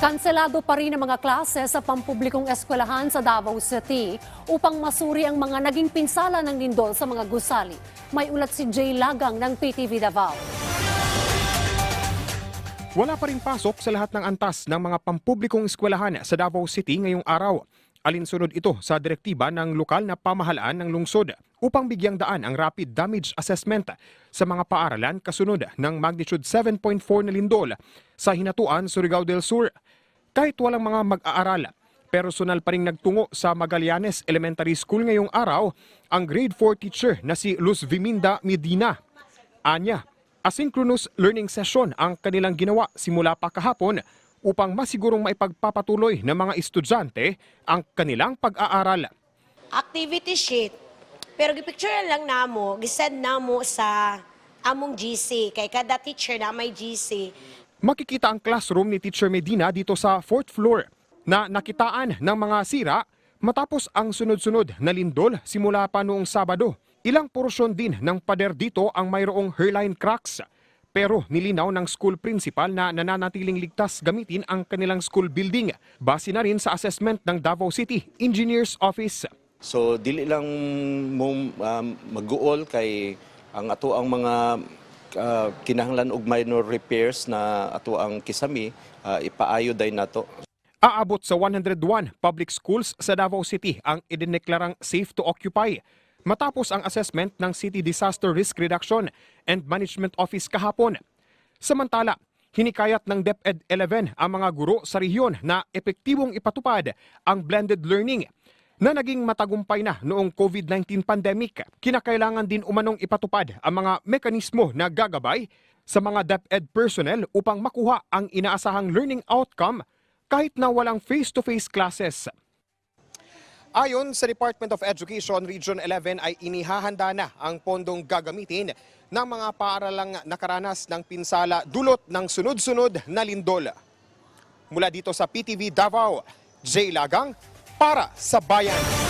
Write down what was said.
Kanselado pa rin ang mga klase sa pampublikong eskwelahan sa Davao City upang masuri ang mga naging pinsala ng lindol sa mga gusali. May ulat si Jay Lagang ng PTV Davao. Wala pa rin pasok sa lahat ng antas ng mga pampublikong eskwelahan sa Davao City ngayong araw. Alinsunod ito sa direktiba ng lokal na pamahalaan ng lungsod upang bigyang daan ang rapid damage assessment sa mga paaralan kasunod ng magnitude 7.4 na lindol sa Hinatuan, Surigao del Sur. Kahit walang mga mag-aaral, personal pa rin nagtungo sa Magallanes Elementary School ngayong araw ang grade 4 teacher na si Luz Viminda Medina. Anya, asynchronous learning session ang kanilang ginawa simula pa kahapon upang masigurong maipagpapatuloy ng mga estudyante ang kanilang pag-aaral. activity sheet. Pero gipicture lang namo, gisend namo sa among GC kay kada teacher na may GC. Makikita ang classroom ni Teacher Medina dito sa fourth floor na nakitaan ng mga sira matapos ang sunod-sunod na lindol simula pa noong Sabado. Ilang porsyon din ng pader dito ang mayroong hairline cracks. Pero nilinaw ng school principal na nananatiling ligtas gamitin ang kanilang school building base na rin sa assessment ng Davao City Engineers Office. So dili lang mo um, mag-uol kay ang ato ang mga uh, kinahanglan og minor repairs na ato ang kisami uh, ipaayo day nato. Aabot sa 101 public schools sa Davao City ang idineklarang safe to occupy matapos ang assessment ng City Disaster Risk Reduction and Management Office kahapon. Samantala, hinikayat ng DepEd 11 ang mga guro sa rehiyon na epektibong ipatupad ang blended learning na naging matagumpay na noong COVID-19 pandemic. Kinakailangan din umanong ipatupad ang mga mekanismo na gagabay sa mga DepEd personnel upang makuha ang inaasahang learning outcome kahit na walang face-to-face classes. Ayon sa Department of Education, Region 11 ay inihahanda na ang pondong gagamitin ng mga paaralang nakaranas ng pinsala dulot ng sunod-sunod na lindol. Mula dito sa PTV Davao, Jay Lagang para sa Bayan.